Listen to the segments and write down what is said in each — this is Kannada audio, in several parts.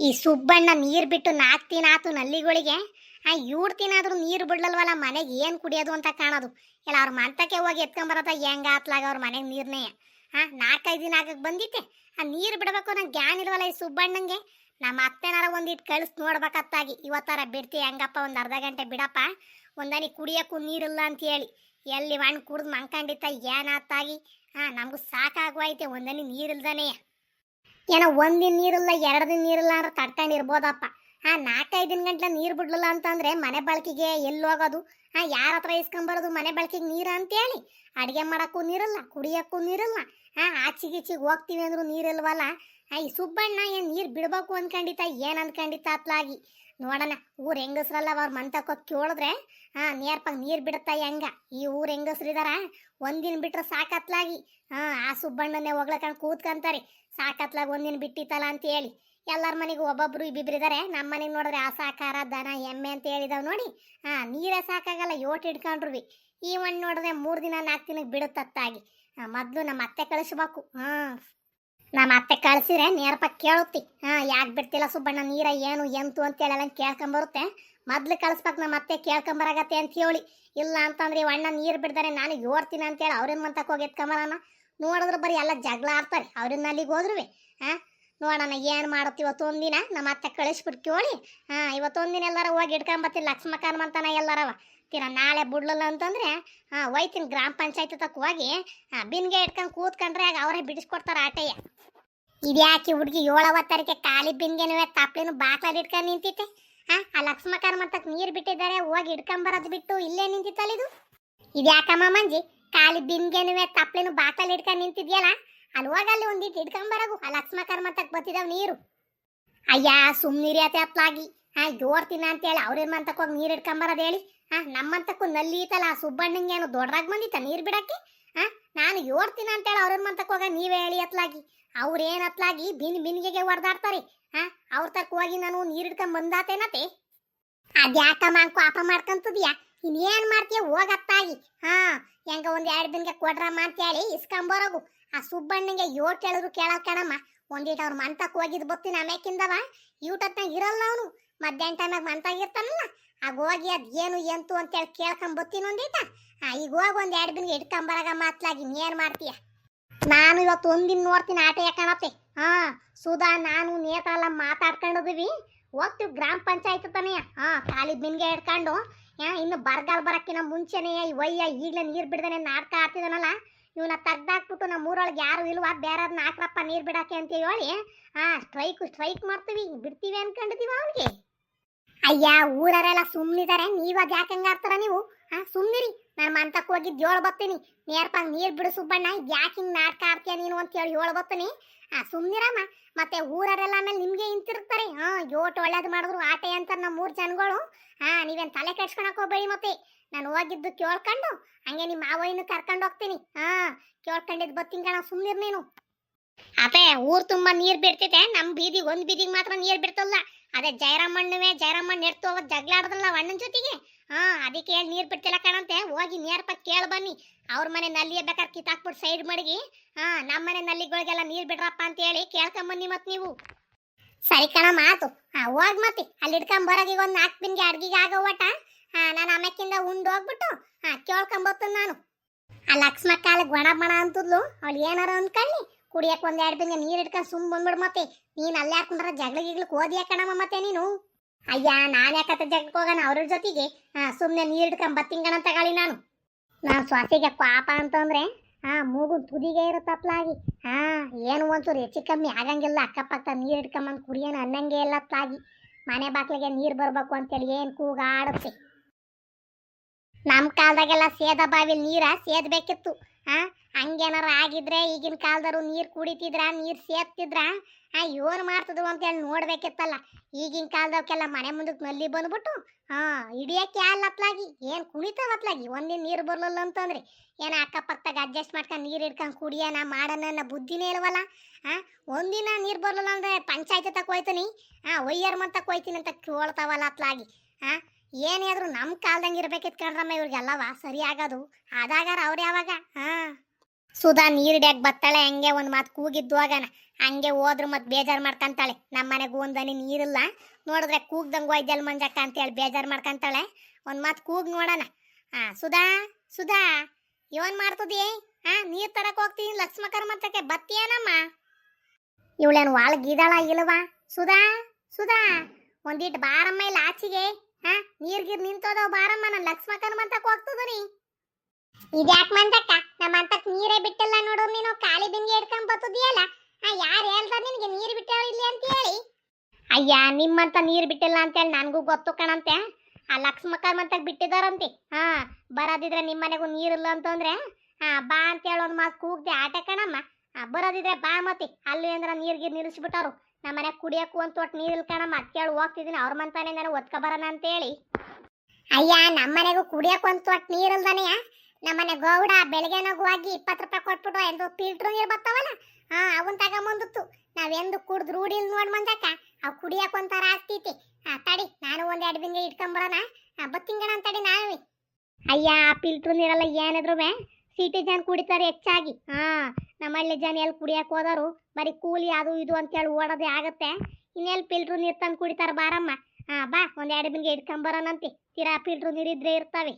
ಈ ಸುಬ್ಬಣ್ಣ ನೀರು ಬಿಟ್ಟು ನಾಲ್ಕು ದಿನ ಆತು ನಲ್ಲಿಗಳಿಗೆ. ಆ ದಿನ ತಿನ್ನಾದ್ರೂ ನೀರು ಬಿಡ್ಲಲ್ವಲ್ಲ, ಮನೆಗೆ ಏನು ಕುಡಿಯೋದು ಅಂತ ಕಾಣೋದು. ಇಲ್ಲ ಅವ್ರ ಮಂತಕ್ಕೆ ಹೋಗಿ ಎತ್ಕೊಂಬರತ್ತ, ಹೆಂಗ ಆತ್ಲಾಗ ಅವ್ರ ಮನೆಗೆ ನೀರ್ನೇ. ಹಾಂ ನಾಲ್ಕೈದು ದಿನ ಆಗಕ್ಕೆ ಬಂದಿತ್ತೆ ಆ ನೀರು ಬಿಡಬೇಕು ನಂಗೆ ಜ್ಞಾನ ಇಲ್ವಲ್ಲ ಈ ಸುಬ್ಬಣ್ಣಂಗೆ? ನಮ್ಮ ಅತ್ತೆನಾರ ಒಂದಿಟ್ಟು ಕಳಿಸ್ ನೋಡ್ಬೇಕತ್ತಾಗಿ. ಇವತ್ತಾರ ಬಿಡ್ತಿ ಹೆಂಗಪ್ಪ, ಒಂದು ಅರ್ಧ ಗಂಟೆ ಬಿಡಪ್ಪ. ಒಂದನಿ ಕುಡಿಯೋಕ್ಕೂ ನೀರಿಲ್ಲ ಅಂತ ಹೇಳಿ. ಎಲ್ಲಿ ಮಣ್ಣು ಕುಡ್ದು ಮಂಕಂಡಿತ್ತ ಏನಾತ್ತಾಗಿ? ಹಾಂ ನಮಗೂ ಸಾಕಾಗೋಯ್ತೆ ಒಂದನಿ ನೀರಿಲ್ದಾನೆ. ಏನೋ ಒಂದಿನ ನೀರಿಲ್ಲ ಎರಡು ದಿನ ನೀರಿಲ್ಲ ಅಂದ್ರೆ ತಡ್ಕೊಂಡಿರ್ಬೋದಪ್ಪ. ಹಾ ನಾಲ್ಕೈದು ದಿನ ಗಂಟ್ಲೆ ನೀರು ಬಿಡ್ಲಿಲ್ಲ ಅಂತಂದ್ರೆ ಮನೆ ಬಳಕೆಗೆ ಎಲ್ಲಿ ಹೋಗೋದು? ಹಾ ಯಾರ ಹತ್ರ ಇಸ್ಕೊಂಬರೋದು ಮನೆ ಬಳಕೆಗೆ ನೀರು ಅಂತೇಳಿ? ಅಡುಗೆ ಮಾಡೋಕ್ಕೂ ನೀರಿಲ್ಲ, ಕುಡಿಯೋಕ್ಕೂ ನೀರಿಲ್ಲ. ಹಾ ಆಚೆಗೀಚಿಗೆ ಹೋಗ್ತೀವಿ ಅಂದ್ರೂ ನೀರಿಲ್ವಲ್ಲ? ಆ ಈ ಸುಬ್ಬಣ್ಣ ಏನು ನೀರು ಬಿಡಬೇಕು ಅಂದ್ಕೊಂಡಿತ್ತ ಏನು ಅಂದ್ಕೊಂಡಿತ್ತ ಅತ್ಲಾಗಿ? ನೋಡೋಣ ಊರು ಹೆಂಗಸ್ರಲ್ಲ ಅವ್ರ ಮಂತಕ್ಕೆ ಕೇಳಿದ್ರೆ, ಹಾಂ ನೇರ್ಪಾಗ ನೀರು ಬಿಡುತ್ತಾ ಹೆಂಗ. ಈ ಊರ್ ಹೆಂಗಸ್ರಿದಾರ ಒಂದಿನ ಬಿಟ್ರೆ ಸಾಕತ್ಲಾಗಿ. ಹಾಂ, ಆ ಸುಬ್ಬಣ್ಣನೇ ಹೋಗ್ಲಕ್ಕ ಕೂತ್ಕಂತಾರೆ. ಸಾಕತ್ಲಾಗಿ ಒಂದಿನ ಬಿಟ್ಟಿತ್ತಲ್ಲ ಅಂತ ಹೇಳಿ. ಎಲ್ಲರ ಮನೆಗೆ ಒಬ್ಬೊಬ್ರು ಇಬ್ಬಿಬ್ರಿದ್ದಾರೆ ನಮ್ಮ ಮನೆಗೆ ನೋಡಿದ್ರೆ ಆ ಸಾಕಾರ ದನ, ಎಮ್ಮೆ ಅಂತ ಹೇಳಿದಾವ್ ನೋಡಿ. ಹಾಂ, ನೀರೇ ಸಾಕಾಗಲ್ಲ, ಯೋಟ್ ಹಿಡ್ಕೊಂಡ್ರು ಈ ಮಣ್ಣು ನೋಡಿದ್ರೆ ಮೂರು ದಿನ ನಾಲ್ಕು ದಿನಕ್ಕೆ ಬಿಡುತ್ತತ್ತಾಗಿ. ಮೊದಲು ನಮ್ಮ ಅತ್ತೆ ಕಳಿಸ್ಬೇಕು. ಹಾ ನಮ್ಮ ಅತ್ತೆ ಕಳ್ಸಿದ್ರೆ ನೇರಪ್ಪ ಕೇಳುತ್ತಿ. ಹಾ, ಯಾಕೆ ಬಿಡ್ತಿಲ್ಲ ಸುಬ್ಬಣ್ಣ, ನೀರ ಏನು, ಎಂತು ಅಂತೇಳಿ ಕೇಳ್ಕೊಂಬರುತ್ತೆ ಮೊದ್ಲು ಕಳಿಸ್ಬೇಕು ನಮ್ಮ ಅತ್ತೆ ಕೇಳ್ಕೊಂಬರಾಗತ್ತೆ ಅಂತ ಹೇಳಿ. ಇಲ್ಲ ಅಂತಂದ್ರೆ ಅಣ್ಣ ನೀರು ಬಿಡ್ತಾರೆ ನಾನು ಅಂತ ಅಂತೇಳಿ ಅವ್ರಿನ ಮಂತಕ್ಕೆ ಹೋಗಿ ಎತ್ಕೊಂಬರಣ ನೋಡಿದ್ರೆ ಬರೀ ಎಲ್ಲ ಜಗಳ ಆಡ್ತಾರೆ ಅವ್ರನ್ನ ಅಲ್ಲಿಗೆ ಹೋದ್ರು ಹಾಂ ನೋಡೋಣ ಏನು ಮಾಡುತ್ತೆ ಇವತ್ತೊಂದಿನ ನಮ್ಮ ಅತ್ತೆ ಕಳಿಸ್ಬಿಟ್ಟು ಕೇಳಿ. ಹಾ ಇವತ್ತೊಂದಿನ ಎಲ್ಲಾರ ಹೋಗಿ ಇಟ್ಕೊಂಬತ್ತಿ ಲಕ್ಷ್ಮಕಾನ್ ಮಂತನ ಎಲ್ಲಾರವ. ತೀರ ನಾಳೆ ಬಿಡ್ಲಿಲ್ಲ ಅಂತಂದ್ರೆ, ಹಾ ಒಯ್ತೀನಿ ಗ್ರಾಮ ಪಂಚಾಯತ್ ತಕ್ಕ ಹೋಗಿ ಬಿನ್ಗೆ ಇಟ್ಕೊಂಡು ಕೂತ್ಕೊಂಡ್ರೆ ಆಗ ಅವರೇ ಬಿಡಿಸ್ಕೊಡ್ತಾರೆ ಆಟೆಯ. ಇದ್ಯಾಕೆ ಹುಡುಗಿ ಏಳವ ತಾರೀಕೆ ಕಾಲಿ ಬಿನ್ಗೆನೂ ತಪ್ಲಿನ ಬಾಕ್ಲಲ್ಲಿ ಇಟ್ಕೊಂಡು ನಿಂತಿತ್ತೆ ಹಾ ಆ ಲಕ್ಷ್ಮಕರ್ ಮತ್ತಕ್ಕೆ ನೀರು ಬಿಟ್ಟಿದ್ದಾರೆ, ಹೋಗಿ ಇಟ್ಕೊಂಬರೋದು ಬಿಟ್ಟು ಇಲ್ಲೇ ನಿಂತಿತ್ತಲ್ಲ ಇದು? ಇದ್ಯಾಕಮ್ಮ ಮಂಜಿ ಕಾಲಿ ಬಿನ್ಗೆನೂ ತಪ್ಲಿನ ಬಾಕ್ಲಲ್ಲಿ ಇಟ್ಕೊಂಡು ನಿಂತಿದ್ಯಲ್ಲ? ಅಲ್ಲಿ ಹೋಗಿ ಅಲ್ಲಿ ಒಂದಿಟ್ಟು ಇಟ್ಕೊಂಬರಗು ಆ ಲಕ್ಷ್ಮಕರ್ ಮತ್ತಕ್ಕೆ ಬತ್ತಿದಾವ್ ನೀರು. ಅಯ್ಯ ಸುಮ್ಮನಿರಿ ಅತ್ತೆ ಅತ್ಲಾಗಿ ಹಾ ಜೋಡ್ತೀನ ಅಂತೇಳಿ ಅವ್ರೇನು ಮಂತಕ್ಕೆ ಹೋಗಿ ನೀರು ಇಟ್ಕೊಂಬರೋದು ಹೇಳಿ? ಹಾ ನಮ್ಮಂತಕ್ಕೂ ನಲ್ಲಿ ಇತ್ತಲ್ಲ, ಆ ಸುಬ್ಬಣ್ಣಂಗೆ ಏನು ದೊಡ್ಡರಾಗ ಬಂದಿತ್ತ ನೀರು ಬಿಡಕ್ಕೆ? ಹಾ ನಾನು ಯೋಡ್ತೀನಿ ಅಂತೇಳಿ ಅವ್ರೇನು ಮಂತಕ್ಕೆ ಹೋಗ, ನೀವೇ ಹೇಳಿ ಅತ್ಲಾಗಿ. ಅವ್ರೇನ್ ಅತ್ಲಾಗಿ ಬಿನ್ ಬಿನ್ಗೆಗೆ ಹೊಡೆದಾಡ್ತಾರೆ ಹಾ? ಅವ್ರ ತಕ್ಕ ಹೋಗಿ ನಾನು ನೀರ್ ಹಿಡ್ಕೊಂಡ್ ಬಂದಾತೇನತೆ ಅದ್ಯಾಕಮ್ಮ ಅಂಕು ಅಪ ಮಾಡ್ಕೊಂತದ್ಯಾ? ಇನ್ನೇನ್ ಮಾಡ್ತೀಯ? ಹೋಗತ್ತಾಗಿ ಹಾ? ಹೆಂಗ ಒಂದ್ ಎರಡು ಬಿನ್ಗೆ ಕೊಡ್ರಮ್ಮ ಅಂತೇಳಿ ಇಸ್ಕೊಂಬರೋಗು. ಆ ಸುಬ್ಬಣ್ಣಂಗೆ ಯೋಟ್ ಕೇಳಿದ್ರು ಕೇಳೋ ಕಣಮ್ಮ. ಒಂದಿಟ್ಟು ಅವ್ರ ಮಂತಕ್ ಹೋಗಿದ್ ಬತ್ತೀನಿ ಆಮ್ಯಾಕಿಂದವ. ಯೂಟತ್ನಾಗ ಇರಲ್ಲ ಅವನು. ಮಧ್ಯಾಹ್ನ ಟೈಮಾಗ ಮಂತಾಗಿರ್ತಾನಲ್ಲ ಆಗ ಹೋಗಿ ಅದ್ ಏನು ಎಂತು ಅಂತೇಳಿ ಕೇಳ್ಕೊಂಡ್ ಬತ್ತೀನಿ ಒಂದೀಟ. ಈಗ ಹೋಗಿ ಒಂದ್ ಎರಡು ದಿನ ಇಟ್ಕೊಂಬರಾಗ ಮಾತ್ಲಾಗಿ ಇನ್ನೇನ್ ಮಾಡ್ತೀಯ? ನಾನು ಇವತ್ತು ಒಂದಿನ ನೋಡ್ತೀನಿ ಆಟ ಯಾಕಣತ್ತೆ ಹಾ, ಸುಧಾ, ನಾನು ನೇತಾಲ ಮಾತಾಡ್ಕೊಂಡಿದೀವಿ. ಹೋಗ್ತೀವಿ ಗ್ರಾಮ ಪಂಚಾಯತ್ ತಾನೇ. ಹಾ, ಖಾಲಿ ಬಿನ್ಗೆ ಹಿಡ್ಕೊಂಡು ಇನ್ನು ಬರಗಾಲ ಬರಕ್ಕಿನ ಮುಂಚೆನೆ ಈ ವಯ್ಯ ಈಗಲೇ ನೀರು ಬಿಡ್ದೇನೆ ನಾಟಕ ಆಡ್ತಿದ್ದಾನಲ್ಲ ಇವನ್ನ ತೆಗ್ದಾಕ್ಬಿಟ್ಟು ನಮ್ಮ ಊರೊಳಗೆ ಯಾರು ಇಲ್ವಾ ಬೇರೆಯವ್ರನ್ನ ಹಾಕ್ರಪ್ಪ ನೀರು ಬಿಡಕ್ಕೆ ಅಂತ ಹೇಳಿ. ಹಾ ಸ್ಟ್ರೈಕ್ ಸ್ಟ್ರೈಕ್ ಮಾಡ್ತೀವಿ. ಬಿಡ್ತೀವಿ ಅನ್ಕೊಂಡಿದೀವ ಅವ್ರಿಗೆ. ಅಯ್ಯ ಊರರೆಲ್ಲ ಸುಮ್ಮನಿದ್ದಾರೆ ನೀವಾಗ ಯಾಕೆ ಆಡ್ತಾರ ನೀವು? ಹಾ ಸುಮ್ಮನಿರಿ ನಾನು ಮಂತಕ್ಕೆ ಹೋಗಿ ಏಳು ಬರ್ತೀನಿ ನೇರ್ಪಾಗ ನೀರು ಬಿಡು ಸುಬ್ಬಣ್ಣ ಯಾಕೆ ಹಿಂಗೆ ನಾಟಕ ಆಡ್ತೀಯ ನೀನು ಅಂತ ಹೇಳಿ ಬರ್ತೀನಿ ಆ ಸುಮ್ಮನಿರಮ್ಮ ಮತ್ತೆ ಊರರೆಲ್ಲ ಆಮೇಲೆ ನಿಮಗೆ ಹಿಂತಿರ್ತಾರೆ ಹಾ, ಯೋಟ್ ಒಳ್ಳೇದು ಮಾಡಿದ್ರು ಆಟೆ ಅಂತಾರೆ ನಮ್ಮ ಮೂರು ಜನಗಳು. ಹಾ, ನೀವೇನು ತಲೆ ಕೆಡ್ಸ್ಕೊಳಕ್ ಹೋಗ್ಬೇಡಿ ಮತ್ತೆ. ನಾನು ಹೋಗಿದ್ದು ಕೇಳ್ಕೊಂಡು, ಹಂಗೆ ನಿಮ್ಮ ಮಾವಯ್ಯನ ಕರ್ಕೊಂಡು ಹೋಗ್ತೀನಿ. ಹಾ ಕೇಳ್ಕೊಂಡಿದ್ದು ಬತ್ತೀನಿ ಕಣ ಸುಮ್ಮನಿರ್ ನೀನು. ಅದೇ ಊರ್ ತುಂಬಾ ನೀರ್ ಬಿಡ್ತಿದೆ. ನಮ್ಮ ಬೀದಿಗೆ, ಒಂದ್ ಬೀದಿಗೆ ಮಾತ್ರ ನೀರ್ ಬಿಡ್ತಲ್ಲ. ಅದೇ ಜಯರಾಮಣ್ಣವೇ, ಜಯರಾಮಣ್ಣ ಎತ್ತು ಹೋಗೋದು ಜಗಳ ಅಣ್ಣನ ಜೊತೆಗೆ? ಹಾ, ಅದಕ್ಕೆ ಹೇಳಿ ನೀರು ಬಿಡ್ತಿಲ್ಲ ಕಣಂತೆ. ಹೋಗಿ ನೇರಪ ಕೇಳ ಬನ್ನಿ. ಅವ್ರ ಮನೆ ನಲ್ಲಿ ಬೇಕಾದ್ರೆ ಕಿತ್ತಾಕ್ಬಿಟ್ಟು ಸೈಡ್ ಮಡಗಿ. ಹಾ ನಮ್ಮ ಮನೆ ನಲ್ಲಿಗಳಿಗೆಲ್ಲ ನೀರು ಬಿಡ್ರಪ್ಪ ಅಂತ ಹೇಳಿ ಕೇಳ್ಕೊಂಬನ್ನಿ ಮತ್ತೆ ನೀವು. ಸರಿ ಕಣ ಮಾತು ಹಾ, ಹೋಗ್ ಮತ್ತೆ ಅಲ್ಲಿ ಇಡ್ಕೊಂಡ್ ಬರೋಗಿ ಒಂದ್ ನಾಲ್ಕು ಬಿನ್ಗೆ ಅಡ್ಗಿಗೆ ಆಗೋ ಹಾ, ನಾನು ಆಮ್ಯಾಕಿಂದ ಉಂಡು ಹೋಗ್ಬಿಟ್ಟು, ಹಾ ಕೇಳ್ಕೊಂಬರ್ತೀನಿ ನಾನು. ಆ ಲಕ್ಷ್ಮಕ್ಕ ಅಲ್ಲಿ ಗೊಣ ಬಣ ಅಂತದ್ಲು. ಅವಳು ಏನಾರ ಅಂದ್ಕೊಳ್ಳಿ. ಕುಡಿಯಕ್ ಒಂದ್ ಎರಡು ನೀರ್ ಸುಮ್ಮ ಸುಮ್ ಬಂದ್ಬಿಡು ಮತ್ತೆ. ನೀನು ಅಲ್ಲೇ ಹಾಕೊಂಡ್ರ ಜಗಳ ಗಿಗ್ಲಕ್ಕೆ ಓದಿ ಕಣಮ್ಮ ಮತ್ತೆ ನೀನು? ಅಯ್ಯ, ನಾನು ಯಾಕತ್ತ ಜಗಳಕ್ಕೆ ಹೋಗೋಣ ಅವ್ರ ಜೊತೆಗೆ? ಹಾಂ ಸುಮ್ಮನೆ ನೀರು ಇಟ್ಕೊಂಡ್ ಬತ್ತಿಂಗಣ ತಗೊಳ್ಳಿ ನಾನು. ನಾನು ಸ್ವಾಸಿಗೆ ಪಾಪ ಅಂತಂದ್ರೆ, ಹಾಂ ಮೂಗು ತುದಿಗೆ ಇರುತ್ತಪ್ಲಾಗಿ ಹಾಂ, ಏನು ಒಂಚೂರು ಹೆಚ್ಚು ಕಮ್ಮಿ ಆಗಂಗಿಲ್ಲ. ಅಕ್ಕಪಕ್ಕ ನೀರು ಇಟ್ಕೊಂಬಂದ್ ಕುಡಿಯೋಣ ಅನ್ನಂಗೆ ಇಲ್ಲ ತ್ಲಾಗಿ ಮನೆ ಬಾಕ್ಲಿಗೆ ನೀರು ಬರಬೇಕು ಅಂತೇಳಿ ಏನು ಕೂಗಾಡುತ್ತೆ. ನಮ್ಮ ಕಾಲದಾಗೆಲ್ಲ ಸೇದ ಬಾವಿಲ್ ನೀರ ಸೇದ್ಬೇಕಿತ್ತು. ಹಾ ಹಂಗೇನಾರ ಆಗಿದ್ರೆ ಈಗಿನ ಕಾಲದವ್ರು ನೀರು ಕುಡಿತಿದ್ರ, ನೀರು ಸೇರ್ತಿದ್ರ ಆ ಏನ್ ಮಾಡ್ತದ ಅಂತೇಳಿ ನೋಡ್ಬೇಕಿತ್ತಲ್ಲ. ಈಗಿನ ಕಾಲದವಕ್ಕೆಲ್ಲ ಮನೆ ಮುಂದಕ್ಕೆ ನಲ್ಲಿ ಬಂದ್ಬಿಟ್ಟು ಹಾ ಹಿಡಿಯಕ್ಕೆ ಅತ್ಲಾಗಿ ಏನ್ ಕುಣಿತಾವತ್ಲಾಗಿ ಒಂದಿನ ನೀರು ಬರಲಿಲ್ಲ ಅಂತಂದ್ರೆ. ಏನ ಅಕ್ಕಪಕ್ಕದಾಗ ಅಡ್ಜಸ್ಟ್ ಮಾಡ್ಕೊಂಡು ನೀರು ಹಿಡ್ಕೊಂಡು ಕುಡಿಯೋಣ ಮಾಡೋಣ ಬುದ್ಧಿನೇ ಇಲ್ವಲ್ಲ? ಹಾಂ ಒಂದಿನ ನೀರು ಬರಲಿಲ್ಲ ಅಂದ್ರೆ ಪಂಚಾಯತಿ ತಕ ಹೋಯ್ತೀನಿ ಹಾ ಒಯ್ಯರ್ ಮಂತ ಹೋಯ್ತೀನಿ ಅಂತ ಕೇಳ್ತಾವಲ್ಲ ಅತ್ಲಾಗಿ. ಹಾ ಏನೇ ನಮ್ಮ ಕಾಲ್ದಂಗೆ ಇರ್ಬೇಕಿತ್ತು ಕಣ್ರಮ್ಮ ಇವ್ರಿಗೆಲ್ಲವ. ಸರಿ ಆಗೋದು. ಅದಾಗಾರ ಅವ್ರು ಯಾವಾಗ? ಹಾಂ. ಸುಧಾ ನೀರಿಡ್ಯಾಗ ಬತ್ತಾಳೆ. ಹಂಗೆ ಒಂದು ಮಾತು ಕೂಗಿದ್ದು ಹೋಗನ ಹಂಗೆ ಹೋದ್ರು ಮತ್ ಬೇಜಾರ್ ಮಾಡ್ಕಂತಾಳೆ. ಮನೆಗೂ ಒಂದನಿ ನೀರಿಲ್ಲ. ನೋಡಿದ್ರೆ ಕೂಗ್ದಂಗೆ ಒಯ್ದಲ್ ಮಂಜಕ್ಕ ಅಂತೇಳಿ ಬೇಜಾರ್ ಮಾಡ್ಕಂತಾಳೆ. ಒಂದು ಮಾತು ಕೂಗ್ ನೋಡೋಣ. ಹಾಂ ಸುಧಾ ಸುಧಾ ಇವನ್ ಮಾಡ್ತದಿ ಹಾಂ ನೀರ್ ತರಕ್ಕೆ ಹೋಗ್ತೀನಿ. ಲಕ್ಷ್ಮಕರ್ ಮತ್ತಕ್ಕೆ ಬತ್ತೀಯನಮ್ಮ? ಇವಳೇನು ಒಳಗಿದಾಳ ಇಲ್ವಾ ಸುಧಾ ಸುಧಾ ಒಂದಿಟ್ಟು ಬಾರಮ್ಮ ಇಲ್ಲ ಆಚಿಗೆ. ಹಾ, ನೀರ್ ಗಿರ್ ನಿಂತೋದವ್ ಬಾರಮ್ಮ, ನಾನು ಲಕ್ಷ್ಮಕನ ಮಂತಕ್ ಹೋಗ್ತದನಿ ಇದ್ಯಾಕ್ ಮಂತಕ್ಕ ನಮ್ಮ ಅಂತಕ್ ನೀರೇ ಬಿಟ್ಟಿಲ್ಲ ನೋಡು ನೀನು ಕಾಲಿ ಬಿಂದಿಗೆ ಹಿಡ್ಕೊಂಡ್ ಬರ್ತದಿಯಲ್ಲ ಆ, ಯಾರು ಹೇಳ್ತಾರ ನಿನಗೆ ನೀರ್ ಬಿಟ್ಟಾಳ ಇಲ್ಲಿ ಅಂತ ಹೇಳಿ? ಅಯ್ಯ ನಿಮ್ಮಂತ ನೀರ್ ಬಿಟ್ಟಿಲ್ಲ ಅಂತ ಹೇಳಿ ನನಗೂ ಗೊತ್ತು ಕಣಂತೆ. ಆ ಲಕ್ಷ್ಮಕರ್ ಮಂತಕ್ ಬಿಟ್ಟಿದಾರಂತೆ. ಹಾ, ಬರೋದಿದ್ರೆ ನಿಮ್ಮ ಮನೆಗೂ ನೀರಿಲ್ಲ ಅಂತಂದ್ರೆ? ಹಾ ಬಾ ಅಂತೇಳಿ ಒಂದ್ ಮಾತು ಕೂಗ್ದೆ ಆಟ ಕಣಮ್ಮ. ಬರೋದಿದ್ರೆ ಬಾ ಮತಿ ಅಲ್ಲಿ ಅಂದ್ರೆ ನೀರ್ ಗೀರ್ ನಿಲ್ಲಿಸ್ಬಿಟ್ಟಾರು ನಮ್ಮ ಮನೆ ಕುಡಿಯಕ್ಕೂ ಅಂತ ಒಟ್ಟು ನೀರು ಕಣಮ್ಮ ಕೇಳಿ ಹೋಗ್ತಿದ್ದೀನಿ ಅವ್ರ ಮಂತಾನೆ ನಾನು ಒತ್ಕ ಬರೋಣ ಅಂತೇಳಿ. ಅಯ್ಯ ನಮ್ಮ ಮನೆಗೂ ಕುಡಿಯಕ್ಕೂ ಅಂತ ಒಟ್ಟು ನಮ್ಮ ನಮ್ಮನೆ ಗೌಡ ಬೆಳಗ್ಗೆನಾಗು ಹೋಗಿ ಇಪ್ಪತ್ತು ರೂಪಾಯಿ ಕೊಟ್ಬಿಟ್ಟು ಎಂದು ಫಿಲ್ಟ್ರ್ ನೀರು ಬರ್ತಾವಲ್ಲ ಹಾಂ ಅವನ್ ತಗೊಂಬಂದಿತ್ತು. ನಾವೆಂದು ಕುಡ್ದು ರೂಢಿಲ್ ನೋಡ್ ಮಂದಕ್ಕ ಅವು ಕುಡಿಯಕ್ಕೆ ಒಂಥರ ಆಗ್ತೈತಿ. ಆ ತಡಿ ನಾನು ಒಂದು ಎರಡು ಬಿಂಗೆ ಇಟ್ಕೊಂಬರೋಣ. ಬತ್ತಿಂಗಣ ಅಂತಡಿ ನಾವೇ ಅಯ್ಯ ಫಿಲ್ಟ್ರ್ ನೀರೆಲ್ಲ ಏನಿದ್ರು ಸಿಟಿ ಜನ ಕುಡಿತಾರೆ ಹೆಚ್ಚಾಗಿ. ಹಾ, ನಮ್ಮಲ್ಲಿ ಜನ ಎಲ್ಲಿ ಕುಡಿಯಕ್ ಹೋದಾರು, ಬರೀ ಕೂಲಿ ಅದು ಇದು ಅಂತೇಳಿ ಓಡೋದೇ ಆಗತ್ತೆ. ಇನ್ನೆಲ್ಲಿ ಫಿಲ್ಟ್ರ್ ನೀರು ತಂದು ಕುಡಿತಾರ ಬಾರಮ್ಮ. ಹಾ, ಬಾ, ಒಂದ್ ಎರಡು ಬಿಂಗೆ ಇಟ್ಕೊಂಬರೋಣಂತೆ ತೀರಾ ಫಿಲ್ಟ್ರ್ ಇದ್ರೆ ಇರ್ತಾವೆ.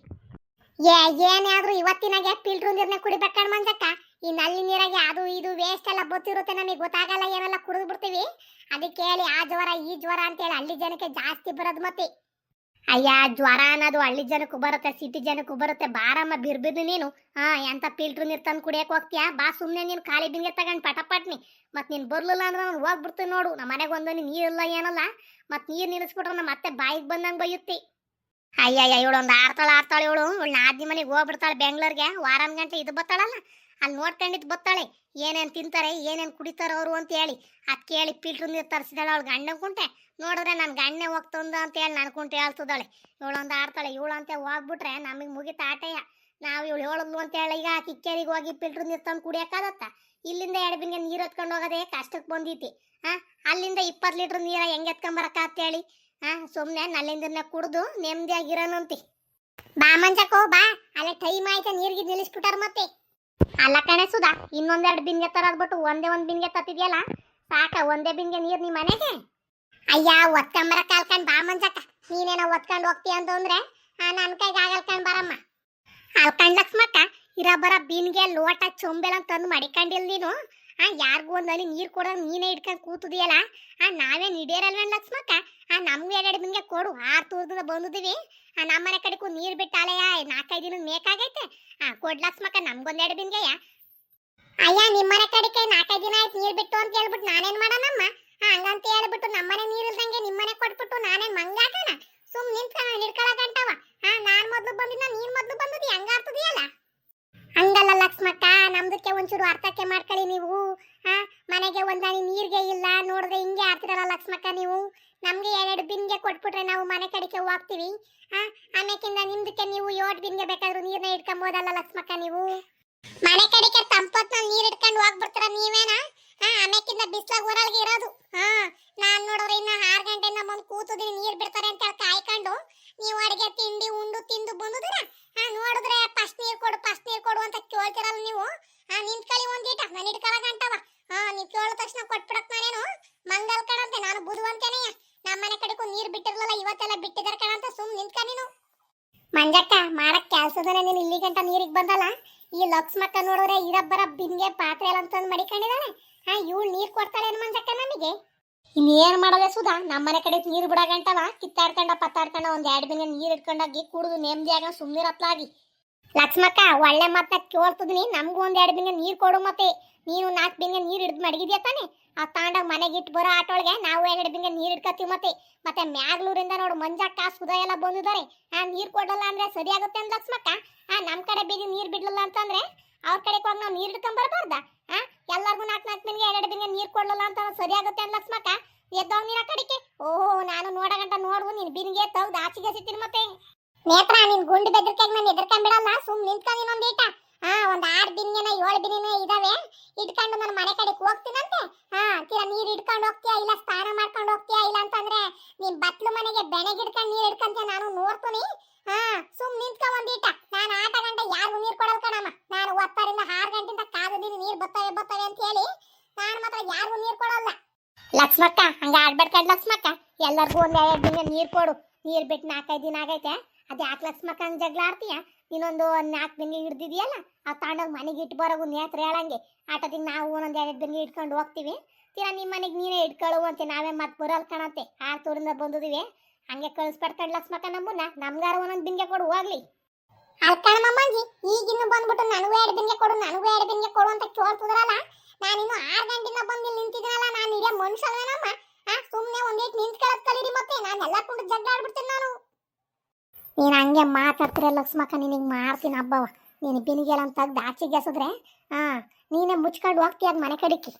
ಏ ಏನಾದ್ರೂ ಇವತ್ತಿನಾಗೆ ಫಿಲ್ಟ್ರ್ ನೀರ್ನ ಕುಡಿಬೇಕಣ್ಣ ಮಂಜಕ್ಕ. ಈ ನಲ್ಲಿ ನೀರಾಗೆ ಅದು ಇದು ವೇಸ್ಟ್ ಎಲ್ಲ ಬತ್ತಿರುತ್ತೆ ನಮಗೆ ಗೊತ್ತಾಗಲ್ಲ, ಏನೆಲ್ಲ ಕುಡಿದು ಬಿಡ್ತೀವಿ. ಅದಕ್ಕೆ ಹೇಳಿ ಆ ಜ್ವರ, ಈ ಜ್ವರ ಅಂತೇಳಿ ಹಳ್ಳಿ ಜನಕ್ಕೆ ಜಾಸ್ತಿ ಬರೋದು ಮತ್ತೆ. ಅಯ್ಯ, ಜ್ವರ ಅನ್ನೋದು ಹಳ್ಳಿ ಜನಕ್ಕೂ ಬರುತ್ತೆ ಸಿಟಿ ಜನಕ್ಕೂ ಬರುತ್ತೆ. ಬಾರಮ್ಮ ಬಿರ್ಬಿದ್ದು ನೀನು. ಹಾ ಎಂತ ಫಿಲ್ಟ್ರ್ ನೀರು ತಂದು ಕುಡಿಯಕ್ಕೆ ಹೋಗ್ತೀಯಾ? ಬಾ ಸುಮ್ಮನೆ ನೀನು ಖಾಲಿ ಬಿಂಗೆ ತಗೊಂಡು ಪಟಪಟ್ನಿ ಮತ್ ನೀನು ಬರ್ಲಿಲ್ಲ ಅಂದ್ರೆ ನಾನು ಹೋಗ್ಬಿಡ್ತೀನಿ ನೋಡು. ನಮ್ಮ ಮನೆಗೆ ಒಂದೊಂದು ನೀರಿಲ್ಲ ಏನಲ್ಲ. ಮತ್ ನೀರು ನಿಲ್ಲಿಸ್ಬಿಟ್ರೆ ನಮ್ಮ ಮತ್ತೆ ಬಾಯಿಗೆ ಬಂದಂಗೆ ಬೈಯುತ್ತಿ. ಅಯ್ಯಯ್ಯ, ಇವಳು ಒಂದು ಆಡ್ತಾಳೆ ಆಡ್ತಾಳೆ ಇವಳು. ಇವಳು ನಾದಿ ಮನೆಗೆ ಹೋಗ್ಬಿಡ್ತಾಳೆ ಬೆಂಗ್ಳೂರ್ಗೆ. ವಾರನ್ ಗಂಟೆ ಇದು ಬತ್ತಾಳಲ್ಲ? ಅಲ್ಲಿ ನೋಡ್ಕೊಂಡಿದ್ದು ಬತ್ತಾಳೆ. ಏನೇನು ತಿಂತಾರೆ, ಏನೇನು ಕುಡಿತಾರೆ ಅವರು ಅಂತ ಹೇಳಿ. ಅದು ಕೇಳಿ ಫಿಲ್ಟ್ರ್ ನೀರು ತರಿಸಿದಾಳೆ ಅವಳು ಗಂಡ ಕುಂಟೆ. ನೋಡಿದ್ರೆ ನನ್ನ ಗಂಡನೆ ಹೋಗ್ತಂದು ಅಂತ ಹೇಳಿ ನನ್ಕೊಂಡು ಹೇಳ್ತದಳೆ ಇವಳು ಆಡ್ತಾಳೆ, ಇವಳು ಅಂತ ಹೋಗ್ಬಿಟ್ರೆ ನಮಗೆ ಮುಗಿತ ಆಟಯ್ಯ ನಾವು ಇವಳು ಹೇಳದ್ಲು ಅಂತ ಹೇಳಿ ಈಗ ಕಿಕ್ಕೇರಿಗೆ ಹೋಗಿ ಫಿಲ್ಟ್ರ್ ನೀರು ತಂದು ಕುಡಿಯೋಕ್ಕಾಗತ್ತ? ಇಲ್ಲಿಂದ ಎರಡು ಬಿಂಗೆ ನೀರು ಎತ್ಕೊಂಡು ಹೋಗೋದೇ ಕಷ್ಟಕ್ಕೆ ಬಂದೈತಿ. ಹಾ ಅಲ್ಲಿಂದ ಇಪ್ಪತ್ತು ಲೀಟ್ರ್ ನೀರ ಹೆಂಗೆ ಎತ್ಕೊಂಬರಕ್ಕ ಹೇಳಿ. ಹಾ ಸುಮ್ಮನೆ ನಲ್ಲಿಂದ ಕುಡ್ದು ನೆಮ್ಮದಿಯಾಗಿರೋನಂತಿ ಬಾ ಮಂಜಕ್ಕೋ, ಬಾ. ಅಲ್ಲೇ ಟೈಮ್ ಆಯ್ತಾ ನೀರಿಗೆ ನಿಲ್ಲಿಸ್ಬಿಟ್ಟಾರ ಮತ್ತೆ. ಅಲ್ಲ ಕಣೆ ಸುಧಾ ಇನ್ನೊಂದೆರಡು ಬಿನ್ಗೆ ತರದ್ಬಿಟ್ಟು ಒಂದೇ ಒಂದು ಬಿಂಗೆ ತತ್ತಿದ್ಯಲ್ಲ? ಸಾಕ, ಒಂದೇ ಬಿಂಗೆ ನೀರು ನಿಮ್ಮ ಮನೆಗೆ ಅಯ್ಯ, ಒತ್ಕೊಂಬರ ಕಾಲ್ಕಂಡ್ ಬಾ ಮಂಜಕ್ಕ. ನೀನೇನೋ ಒತ್ಕೊಂಡು ಹೋಗ್ತೀಯ ಅಂತಂದ್ರೆ ಆ, ನನ್ ಕೈಗೆ ಆಗಲ್ಕಂಡ್ ಬರಮ್ಮ. ಅಲ್ಕಂಡ್ ಲಕ್ಷ್ಮಕ್ಕ, ಇರ ಬರ ಬೀನ್ಗೆ ಲೋಟ ಚೊಂಬೆಲ್ಲ ತಂದು ಮಡಿಕೊಂಡಿಲ್ ನೀನು. ಆ, ಯಾರಿಗೂ ಒಂದಲ್ಲಿ ನೀರ್ ಕೊಡೋ ನೀನೇ ಇಟ್ಕೊಂಡು ಕೂತಿದೆಯಲ್ಲ. ಆ, ನಾವೇನ್ ಹಿಡಿಯರಲ್ವೇನ್ ಲಕ್ಷ್ಮಕ್ಕ? ಆ, ನಮ್ಗೆ ಎರಡು ಬಿನ್ಗೆ ಕೊಡು. ಆರು ತೂರ್ದಿಂದ ಬಂದಿದ್ದೀವಿ ಆ ನಮ್ಮನೆ ಕಡೆಗೂ ನೀರ್ ಬಿಟ್ಟಾಳೆಯ ನಾಲ್ಕೈದು ದಿನ ಮೇಕಾಗೈತೆ. ಆ, ಕೊಡ್ ಲಕ್ಷ್ಮಕ್ಕ ನಮ್ಗೊಂದೆರಡು ಬಿನ್ಗೆಯ ಅಯ್ಯ ನಿಮ್ಮನೆ ಕಡೆಗೆ ನಾಲ್ಕೈದು ದಿನ ಆಯ್ತು ನೀರ್ ಬಿಟ್ಟು ಅಂತ ಹೇಳ್ಬಿಟ್ಟು ನಾನೇನ್ ಮಾಡೋಣಮ್ಮ? ಹಂಗಂತ ಹೇಳ್ಬಿಟ್ಟು ನಮ್ಮನೆ ನೀರಿಲ್ದಂಗೆ ನಿಮ್ಮನೆ ಕೊಟ್ಬಿಟ್ಟು ನಾನೇನ್ ಮಂಗಾಕಣ ಸುಮ್ ನಿಂತ ಹಿಡ್ಕೊಳಕಂಟವ ಹಾ, ನಾನು ಮೊದಲು ಬಂದಿದ್ದ ನೀನ್ ಮೊದ್ಲು ಬಂದದಿ ಹಂಗಾಗ್ತದಿಯಲ್ಲ ಹಂಗಲ್ಲ ಲಕ್ಷ್ಮಕ್ಕ, ನಮ್ದಕ್ಕೆ ಒಂಚೂರು ಅರ್ಥಕ್ಕೆ ಮಾಡ್ಕೊಳ್ಳಿ ನೀವು. ಹಾ, ಮನೆಗೆ ಒಂದಾನಿ ನೀರ್ಗೆ ಇಲ್ಲ ನೋಡಿದ್ರೆ ಹಿಂಗೆ ಆಡ್ತಿರಲ್ಲ ಲಕ್ಷ್ಮಕ್ಕ ನೀವು. ನಮಗೆ ಎರಡು ಬಿನ್ಗೆ ಕೊಟ್ಬಿಟ್ರೆ ನಾವು ಮನೆ ಕಡೆಗೆ ಹೋಗ್ತೀವಿ. ಹಾ ಆಮೇಕಿಂದ ನಿಮ್ದಕ್ಕೆ ನೀವು ಏಟ್ ಬಿನ್ಗೆ ಬೇಕಾದ್ರೂ ನೀರ್ನ ಇಟ್ಕೊಂಬೋದಲ್ಲ ಲಕ್ಷ್ಮಕ್ಕ ನೀವು? ಮನೆ ಕಡೆಗೆ ತಂಪತ್ನಲ್ಲಿ ನೀರ್ ಇಟ್ಕೊಂಡು ಹೋಗ್ಬಿಡ್ತೀರ ನೀವೇನ? ಆಮೇಕಿಂದ ಬಿಸ್ಲಾಗ ಊರೊಳಗೆ ಇರೋದು. ಹಾ, ನಾನ್ ನೋಡಿದ್ರೆ ಇನ್ನ ಆರ್ ಗಂಟೆಯಿಂದ ಬಂದು ಕೂತಿದೀನಿ, ನೀರ್ ಬಿಡ್ತಾರೆ ಅಂತ ಹೇಳಿ ಕಾಯ್ಕೊಂಡು. ನೀವು ಅಡಿಗೆ ತಿಂಡಿ, ಉಂಡು ತಿಂದು ಬಂದುದಿರ? ಹಾ, ನೋಡಿದ್ರೆ ಫಸ್ಟ್ ನೀರ್ ಕೊಡು, ಫಸ್ಟ್ ನೀರ್ ಕೊಡು ಅಂತ ಕೇಳ್ತಿರಲ್ಲ ನೀವು. ಹಾ ನಿಂತ್ಕೊಳ್ಳಿ ಒಂದೀಟ ನಾನು ಇಟ್ಕೊಳ ಗಂಟವ ಹಾ, ನೀವು ಕೇಳಿದ ತಕ್ಷಣ ಕೊಟ್ಬಿಡಕ್ ನಾನೇನು? ಮಂಗಲ್ ಕಡಂತೆ ನಾನು ಬುಧವಂತೇನೆಯ? ನಮ್ಮನೆ ಕಡೆಗೂ ನೀರ್ ಬಿಟ್ಟಿರ್ಲಿಲ್ಲ, ಇವತ್ತೆಲ್ಲ ಬಿಟ್ಟಿದಾರ ಕಣಂತ ಸುಮ್ ನಿಂತ್ಕ ನೀನು. ಮಂಜಕ್ಕ, ಮಾಡಕ್ ಕೆಲ್ಸದನೆ ನೀನು ಇಲ್ಲಿ ಗಂಟ ನೀರಿಗೆ ಬಂದಲ್ಲ? ಈ ಲಕ್ಷ್ಮಕ್ಕ ನೋಡಿದ್ರೆ, ಇರಬ್ಬರ ಬಿನ್ಗೆ ಪಾತ್ರೆ ಎಲ್ಲ ಅಂತಂದು ಮಡಿಕೊಂಡಿದ್ದಾಳೆ ಹಾ, ಇವಳು ನೀರ್ ಕೊಡ್ತಾಳೆ ಏನು ಮಂಜಕ್ಕ ನಮಗೆ ಇನ್ನೇನ್ ಮಾಡೋದೆ ಸುಧಾ? ನಮ್ಮನೆ ಕಡೆ ನೀರು ಬಿಡಾಗಂಟವ ಕಿತ್ತಾಡ್ಕೊಂಡ, ಪತ್ತಾಡ್ಕೊಂಡ ಒಂದ್ ಎರಡ್ ಬಿನ್ಗೆ ನೀರ್ ಇಟ್ಕೊಂಡಾಗಿ ಕುಡಿದು ನೆಮ್ಮದಿ ಆಗ ಸುಮ್ಮನಿರತ್ಲಾಗಿ ಲಕ್ಷ್ಮಕ್ಕ, ಒಳ್ಳೆ ಮಾತ ಕೇಳ್ತಿದ್ನಿ. ನಮ್ಗೂ ಒಂದ್ ಎರಡ್ ಬಿಂಗೆ ನೀರ್ ಕೊಡು ಮತ್ತೆ. ನೀನು ನಾಲ್ಕು ಬಿಂಗ ನೀರ್ ಹಿಡಿದು ಮಡಗಿದ್ಯಾ ತಾನೆ? ಆ ತಾಂಡಾಗ ಮನೆಗೆ ಇಟ್ಟು ಬರೋ ಆಟೊಳಗೆ ನಾವು ಎರಡು ಬಿಂಗ ನೀರ್ ಇಟ್ಕತ್ತೀವಿ ಮತ್ತೆ. ಮತ್ತೆ ಮ್ಯಾಗ್ಲೂರಿಂದ ನೋಡು ಮಂಜಕ್ಕ, ಸುಧಾ ಎಲ್ಲ ಬಂದಿದ್ದಾರೆ. ಆ, ನೀರ್ ಕೊಡಲ್ಲ ಅಂದ್ರೆ ಸರಿ ಆಗುತ್ತೆ ಲಕ್ಷ್ಮಕ್ಕ? ಆ, ನಮ್ ಕಡೆ ಬೀದಿ ನೀರ್ ಬಿಡ್ಲಿಲ್ಲ ಅಂತಂದ್ರೆ? ಅವ್ರ ಕಡೆ ಹೋಗಿ ನಾವು ನೀರ್ ಹಿಡ್ಕೊಂಡ್ ಬರ್ಬಾರ್ದ? ಆ? ಎಲ್ಲರಿಗೂ ನಾಲ್ಕು ನಾಲ್ಕು ದಿನಗೆ ಎರಡು ದಿನ ನೀರು ಕೊಡಲ್ಲ ಅಂತ ಸರಿ ಆಗುತ್ತೆ ಅಂತ ಲಕ್ಷ್ಮಕ್ಕ ಎದ್ದವ್ ಕಡೆಗೆ? ಓಹೋ, ನಾನು ನೋಡಗಂಟ ನೋಡುವ, ನೀನ್ ಬಿನ್ಗೆ ತೌದು ಆಚೆಗೆ ಸಿಗ್ತೀನಿ ಮತ್ತೆ. ನೇತ್ರ, ನಿನ್ ಗುಂಡು ಬೆದರ್ಕಾಗ ನಾನು ಎದರ್ಕೊಂಡ್ಬಿಡಲ್ಲ ಸುಮ್ ನಿಂತ್ಕ ನೀನೊಂದೀಟ ಹಾ ಒಂದ್ ಆರ್ ದಿನ ಏಳು ದಿನ ಇದಾವೆ. ಇಟ್ಕೊಂಡು ನನ್ನ ಮನೆ ಕಡೆಗೆ ಹೋಗ್ತೀನಂತೆ. ಹಾ ತೀರಾ ನೀರ್ ಹಿಡ್ಕೊಂಡು ಹೋಗ್ತೀಯಾ ಇಲ್ಲ ಸ್ನಾನ ಮಾಡ್ಕೊಂಡು ಹೋಗ್ತೀಯಾ ಇಲ್ಲ ಅಂತಂದ್ರೆ, ನೀನ್ ಬತ್ಲು ಮನೆಗೆ ಬೆಣಗ್ ಇಟ್ಕೊಂಡು ನೀರ್ ಇಟ್ಕೊಂತ ನಾನು ನೋಡ್ತೀನಿ. ಹಾ, ಸುಮ್ ನಿಂತ್ಕ ಒಂದೀಟ. ನಾನು ಆಟ ಗಂಟೆ ಯಾರಿಗೂ ನೀರ್ ಕೊಡಲ್ ಕಣಮ್ಮ. ನಾನು ಒತ್ತರಿಂದ ಆರು ಗಂಟೆಯಿಂದ ಕಾಲ ನೀರ್ ಬರ್ತವೆ ಬರ್ತವೆ ಅಂತ ಹೇಳಿ ನಾನು ಮಾತ್ರ ಯಾರಿಗೂ ನೀರ್ ಕೊಡಲ್ಲ. ಲಕ್ಷ್ಮಕ್ಕ, ಹಂಗ ಆಡ್ಬೇಡ ಕಡ್ ಲಕ್ಷ್ಮಕ್ಕ. ಎಲ್ಲರಿಗೂ ಒಂದ್ ಎರಡು ದಿನ ನೀರ್ ಕೊಡು. ನೀರ್ ಬಿಟ್ಟು ನಾಲ್ಕೈದು ದಿನ ಆಗೈತೆ. ಅದ್ ಯಾಕೆ ಲಕ್ಷ್ಮಕ್ಕ ಹಂಗ ಜಗಳ ಆಡ್ತೀಯ? ನೀನೊಂದು ನಾಲ್ಕು ಬಿಂಗೆ ಹಿಡ್ದಿದ್ಯಲ್ಲ, ಆ ತಾಂಡೋಗಿ ಮನೆಗೆ ಇಟ್ಟು ಬರೋಗು ನೇತ್ರ ಹೇಳಂಗೆ. ಆಟೋದಿಗೆ ನಾವು ಒಂದೊಂದು ಎರಡು ಬಿಂಗೆ ಇಟ್ಕೊಂಡು ಹೋಗ್ತೀವಿ. ತೀರಾ ನಿಮ್ಮ ಮನೆಗೆ ನೀನೇ ಇಟ್ಕೊಳ್ಳು ಅಂತ ನಾವೇ ಮತ್ತೆ ಬರಲ್ ಕಾಣತ್ತೆ ಆರ್ತೂರಿಂದ ಬಂದಿದೀವಿ. ಹಂಗೆ ಕಳಿಸ್ಬಿಡ್ಕಂಡ್ ಲಕ್ಷ್ಮಕ್ಕ ನಮ್ಮನ್ನ? ನಮ್ಗಾರ ಒಂದೊಂದು ಬಿಂಗೆ ಕೊಡು, ಹೋಗ್ಲಿ. ಅಲ್ಕಣಮ್ಮಂಜಿ ಈಗಿನ್ನು ಬಂದ್ಬಿಟ್ಟು ನನಗೂ ಎರಡು ಬಿಂಗೆ ಕೊಡು, ನನಗೂ ಎರಡು ಬಿಂಗೆ ಕೊಡು ಅಂತ ಕೇಳ್ತಿದ್ರಲ್ಲ ನಾನಿನ್ನು ಆರು ಗಂಟೆಯಿಂದ ಬಂದು ನಿಂತಿದ್ದೀನಲ್ಲ, ನಾನು ಹಿರಿಯ ಮನುಷ್ಯಲ್ವೇನಮ್ಮ ಆ ಸುಮ್ಮನೆ ಒಂದೇಟ್ ನಿಂತ್ಕೊಳ್ಳೋದು ಕಲೀರಿ ಮತ್ತೆ, ನಾನು ಎಲ್ಲ ಕೊಂಡು ಜಗಳ ಆಡ್ಬಿಡ್ತೀನಿ ನಾನು. ನೀನು ಹಂಗೆ ಮಾತಾಡ್ತೀರ ಲಕ್ಷ್ಮಕ್ಕ ನಿನಗೆ ಮಾಡ್ತೀನಿ ಹಬ್ಬವ. ನೀನು ಬಿನಿಗೆಲ್ಲ ಅಂತ ತೆಗ್ದು ಆಚೆಗೆ ಗೆಸಿದ್ರೆ ಹಾಂ ನೀನೇ ಮುಚ್ಕೊಂಡು ಹೋಗ್ತೀಯ ಅದು ಮನೆ ಕಡಿಕೆ